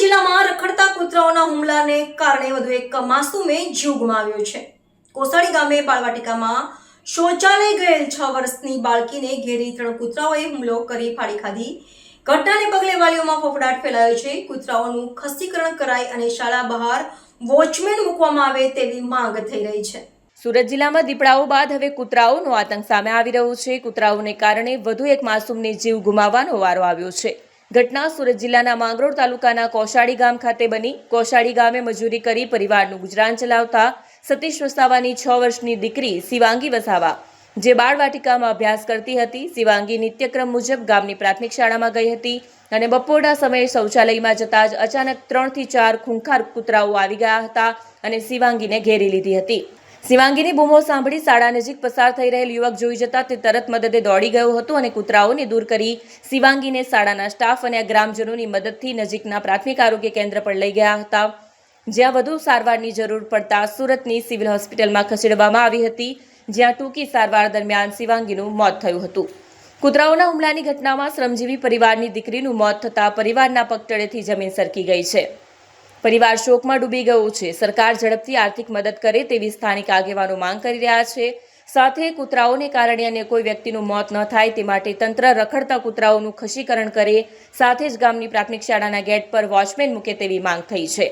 જિલ્લામાં રખડતા કૂતરાઓના હુમલાને કારણે વધુ એક માસૂમે જીવ ગુમાવ્યો છે. કોસાડી ગામે બાળવાટિકામાં શૌચાલય ગયેલ છ વર્ષની બાળકીને ઘેરી ત્રણ કૂતરાઓએ હુમલો કરી ફાડી ખાધી. ઘટનાને પગલે વાલીઓમાં ફફડાટ ફેલાયો છે. કૂતરાઓનું ખસીકરણ કરાય અને શાળા બહાર વોચમેન મૂકવામાં આવે તેવી માંગ થઈ રહી છે. સુરત જિલ્લામાં દીપડાઓ બાદ હવે કૂતરાઓનો આતંક સામે આવી રહ્યો છે. કૂતરાઓને કારણે વધુ એક માસૂમને જીવ ગુમાવવાનો વારો આવ્યો છે. ઘટના સુરત જિલ્લાના માંગરોળ તાલુકાના કોશાળી ગામ ખાતે બની. કોશાળી ગામે મજૂરી કરી પરિવારનું ગુજરાન ચલાવતા સતીશ વસાવાની છ વર્ષની દીકરી શિવાંગી વસાવા, જે બાળવાટિકામાં અભ્યાસ કરતી હતી, શિવાંગી નિત્યક્રમ મુજબ ગામની પ્રાથમિક શાળામાં ગઈ હતી અને બપોરના સમયે શૌચાલયમાં જતા જ અચાનક ત્રણથી ચાર ખૂંખાર કૂતરાઓ આવી ગયા હતા અને શિવાંગીને ઘેરી લીધી હતી. શિવાંગીની બૂમો સાંભળી શાળા નજીક પસાર થઈ રહેલ યુવક જોઈ જતા તે તરત મદદે દોડી ગયો હતો અને કૂતરાઓને દૂર કરી શિવાંગીને શાળાના સ્ટાફ અને ગ્રામજનોની મદદથી નજીકના પ્રાથમિક આરોગ્ય કેન્દ્ર પર લઈ ગયા હતા. જ્યાં વધુ સારવારની જરૂર પડતા સુરતની સિવિલ હોસ્પિટલમાં ખસેડવામાં આવી હતી, જ્યાં ટૂંકી સારવાર દરમિયાન શિવાંગીનું મોત થયું હતું. કૂતરાઓના હુમલાની ઘટનામાં શ્રમજીવી પરિવારની દીકરીનું મોત થતાં પરિવારના પગતળેથી જમીન સરકી ગઈ છે. પરિવાર શોકમાં ડૂબી ગયો છે. સરકાર ઝડપથી આર્થિક મદદ કરે તેવી સ્થાનિક આગેવાનો માંગ કરી રહ્યા છે. સાથે કૂતરાઓને કારણે અન્ય કોઈ વ્યક્તિનું મોત ન થાય તે માટે તંત્ર રખડતા કૂતરાઓનું ખસીકરણ કરે. સાથે જ ગામની પ્રાથમિક શાળાના ગેટ પર વોચમેન મૂકે તેવી માંગ થઈ છે.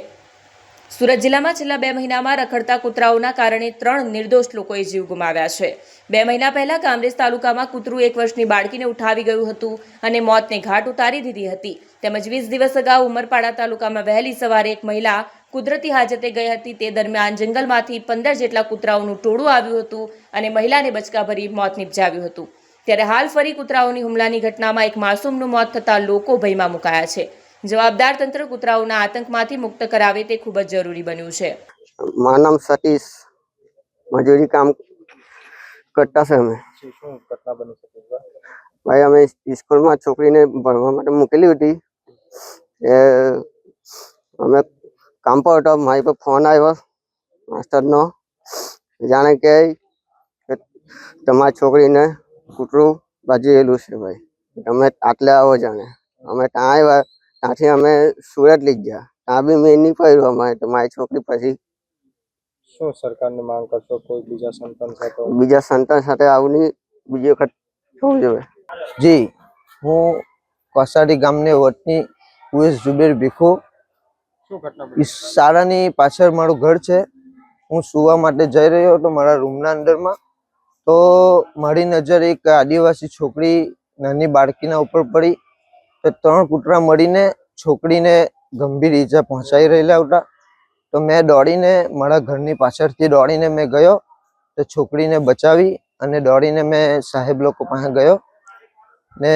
સુરત જિલ્લામાં છેલ્લા બે મહિનામાં રખડતા કૂતરાઓના કારણે ત્રણ નિર્દોષ લોકોએ જીવ ગુમાવ્યા છે. બે મહિના પહેલા કામરેજ તાલુકામાં કૂતરું એક વર્ષની બાળકીને ઉઠાવી ગયું હતું અને મોતને ઘાટ ઉતારી દીધી હતી. તેમજ વીસ દિવસ અગાઉ ઉમરપાડા તાલુકામાં વહેલી સવારે એક મહિલા કુદરતી હાજતે ગઈ હતી. તે દરમિયાન જંગલમાંથી પંદર જેટલા કૂતરાઓનું ટોળું આવ્યું હતું અને મહિલાને બચકાભરી મોત નિપજાવ્યું હતું. ત્યારે હાલ ફરી કૂતરાઓની હુમલાની ઘટનામાં એક માસૂમનું મોત થતાં લોકો ભયમાં મુકાયા છે. જવાબદાર તંત્ર કૂતરાઓના આતંકમાંથી મુક્ત કરાવે તે ખૂબ જ જરૂરી બન્યું છે. મારું નામ સતીશ. મજૂરી કામ કરતા છે અમે. શું શું ઘટના બની શકે ભાઈ અમે સ્કૂલમાં છોકરીને ભણવા માટે મૂકેલી હતી. એ અમે કામ પર હતો. મારી પર ફોન આવ્યો માસ્ટરનો. જાણે કે તમારી છોકરીને કૂતરું ગયેલું છે ભાઈ. તમે આટલે આવો જાણે. અમે ત્યાં આવ્યા. ત્યાંથી અમે સુરત લઈ ગયા. ત્યાં બી મેં નહીં પડ્યું અમારે તો મારી છોકરી પછી. શું સરકારને માંગ કરશો? કોઈ બીજા સંતાન સાથે? બીજા સંતાન સાથે આવું નહીં. બીજી વખત થવું જોઈએ જી હું કોસાડી ગામને વતની ઉએસ જુબેર ભીખુ. શું ઘટના ઈ શાળાની પાછળ મારું ઘર છે. હું સુવા માટે જઈ રહ્યો હતો મારા રૂમના અંદરમાં. તો મારી નજર એક આદિવાસી છોકરી નાની બાળકીના ઉપર પડી. તો ત્રણ કૂતરા મળીને છોકરીને ગંભીર ઈજા પહોંચાઈ રહેલા હતા. તો મેં દોડીને મારા ઘરની પાછળથી દોડીને મેં ગયો તો છોકરીને બચાવી અને દોડીને મેં સાહેબ લોકો પાસે ગયો. ને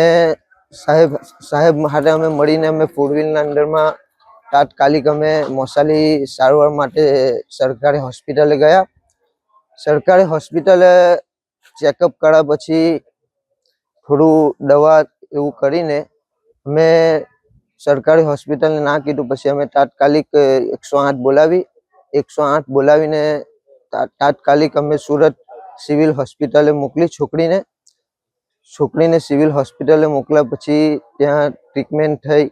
સાહેબ સાહેબ હાથે અમે મળીને અમે ફોર વ્હીલના અંદરમાં તાત્કાલિક અમે મોસાલી સારવાર માટે સરકારી હોસ્પિટલે ગયા. સરકારી હોસ્પિટલે ચેકઅપ કર્યા પછી થોડું દવા એવું કરીને અમે સરકારી હોસ્પિટલને ના કીધું પછી અમે તાત્કાલિક એકસો આઠ બોલાવી. એકસો આઠ બોલાવીને તાત્કાલિક અમે સુરત સિવિલ હોસ્પિટલે મોકલી છોકરીને. છોકરીને સિવિલ હોસ્પિટલે મોકલ્યા પછી ત્યાં ટ્રીટમેન્ટ થઈ.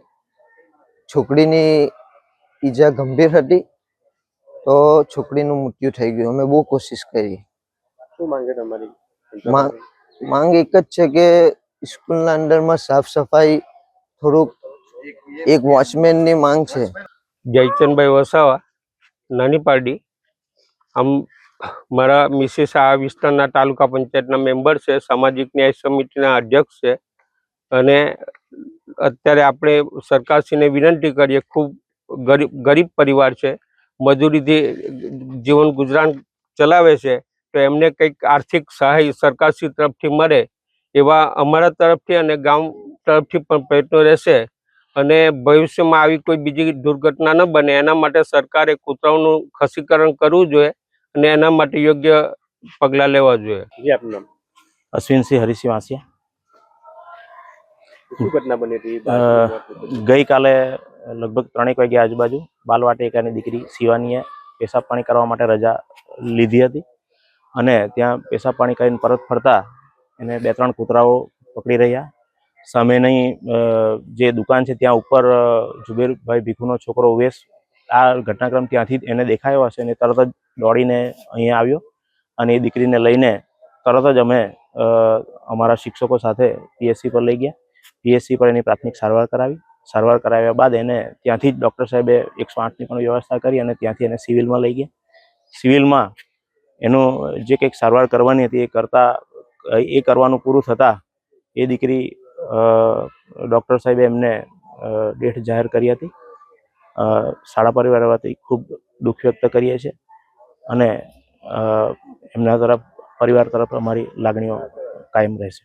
છોકરીની ઈજા ગંભીર હતી તો છોકરીનું મૃત્યુ થઈ ગયું. અમે બહુ કોશિશ કરી. શું માંગે તમારી? માંગ માંગ એક જ છે કે સ્કૂલના અંદરમાં સાફ સફાઈ થોડુંક એક વોચમેનની માંગ છે. જયચંદભાઈ વસાવા નાની પારડી આમ મારા મિસિસ આ વિસ્તારના તાલુકા પંચાયતના મેમ્બર છે, સામાજિક ન્યાય સમિતિના અધ્યક્ષ છે. અને અત્યારે આપણે સરકારશ્રીને વિનંતી કરીએ, ખૂબ ગરીબ ગરીબ પરિવાર છે, મજૂરીથી જીવન ગુજરાન ચલાવે છે, તો એમને કંઈક આર્થિક સહાય સરકારશ્રી તરફથી મળે એવા અમારા તરફથી અને ગામ તરફથી પણ પ્રયત્નો રહેશે અને ભવિષ્યમાં આવી કોઈ બીજી દુર્ઘટના ન બને. એના માટે સરકારે કૂતરાઓનું ખસીકરણ કરવું જોઈએ અને એના માટે યોગ્ય પગલાં લેવા જોઈએ. જી આપનું નામ? અશ્વિનસિંહ હરિસિંહ વાંસિયા ગઈકાલે લગભગ ત્રણેક વાગ્યા આજુબાજુ બાલવાટિકાની દીકરી શિવાનીએ પેશાબ પાણી કરવા માટે રજા લીધી હતી અને ત્યાં પેશાબ પાણી કરીને પરત ફરતા એને બે ત્રણ કૂતરાઓ પકડી રહ્યા. સામેની જે દુકાન છે ત્યાં ઉપર જુબેરભાઈ ભીખુનો છોકરો ઉવેશ આ ઘટનાક્રમ ત્યાંથી એને દેખાયો હશે અને તરત જ દોડીને અહીંયા આવ્યો અને એ દીકરીને લઈને તરત જ અમે અમારા શિક્ષકો સાથે પીએસસી પર લઈ ગયા. પીએસસી પર એની પ્રાથમિક સારવાર કરાવી. સારવાર કરાવ્યા બાદ એને ત્યાંથી જ ડૉક્ટર સાહેબે એકસો આઠની પણ વ્યવસ્થા કરી અને ત્યાંથી એને સિવિલમાં લઈ ગયા. સિવિલમાં એનું જે કંઈક સારવાર કરવાની હતી એ કરતાં, એ કરવાનું પૂરું થતાં એ દીકરી ડૉક્ટર સાહેબે એમને ડેથ જાહેર કરી હતી. શાળા પરિવાર વતી ખૂબ દુઃખ વ્યક્ત કરીએ છીએ અને એમના તરફ, પરિવાર તરફ અમારી લાગણીઓ કાયમ રહેશે.